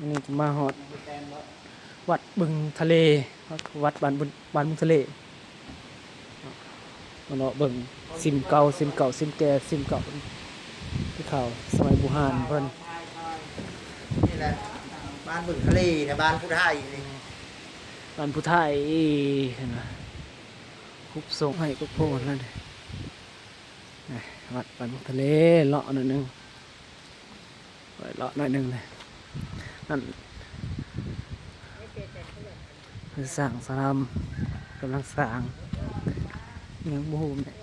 อันนี่ก็มาฮอดวัดบึงทะเล วัดบ้านบึงบ้านบึงทะเลมาเนาะเบิ่งซิมเก่าซิมเก่าซิมแก่ซิมเก่าที่เขาสมัยโบูหานเพิ่นนี่แหละบ้านบึงทะเลนะบ้านผู้ไทยนี่บ้านผู้ไทยเห็นไหมคุบส่งให้กุบโพนนั่นนี่วัดบ้านบึงทะเลเลาะหน่อยหนึงไปเลาะหน่อยหนึงเลย นั่นสร้างสนามกำลังสร้างยังบฮูเนี่ย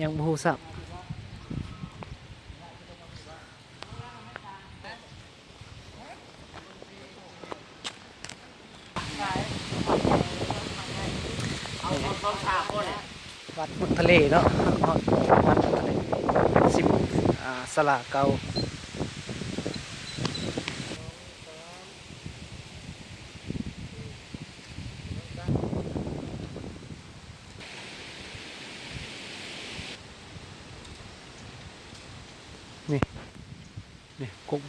ยังบูสับวัดบุญทะเลเนาะวัดบุญทะเลสิบสลาเก่า นี่นี่กก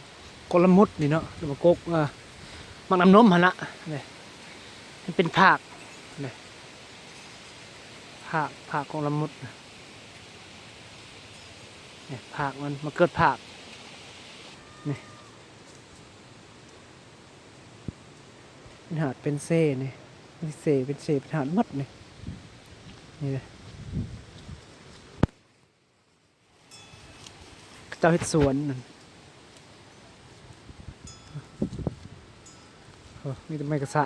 กลมุดนี่เนาะหรือว่ากกอ่ามักน้ำนมหันละนี่มันเป็นภาคนี่ผากผากของละมุดนี่ผากมันมาเกิดผากนี่เป็นหาดเป็นเซ่นี่เป็นเซ่เป็นเซ่เป็นหาดมัดนี่นี่เลย เจ้าเฮ็ดสวนนั่นโอ้มีแต่ไม้กระสะ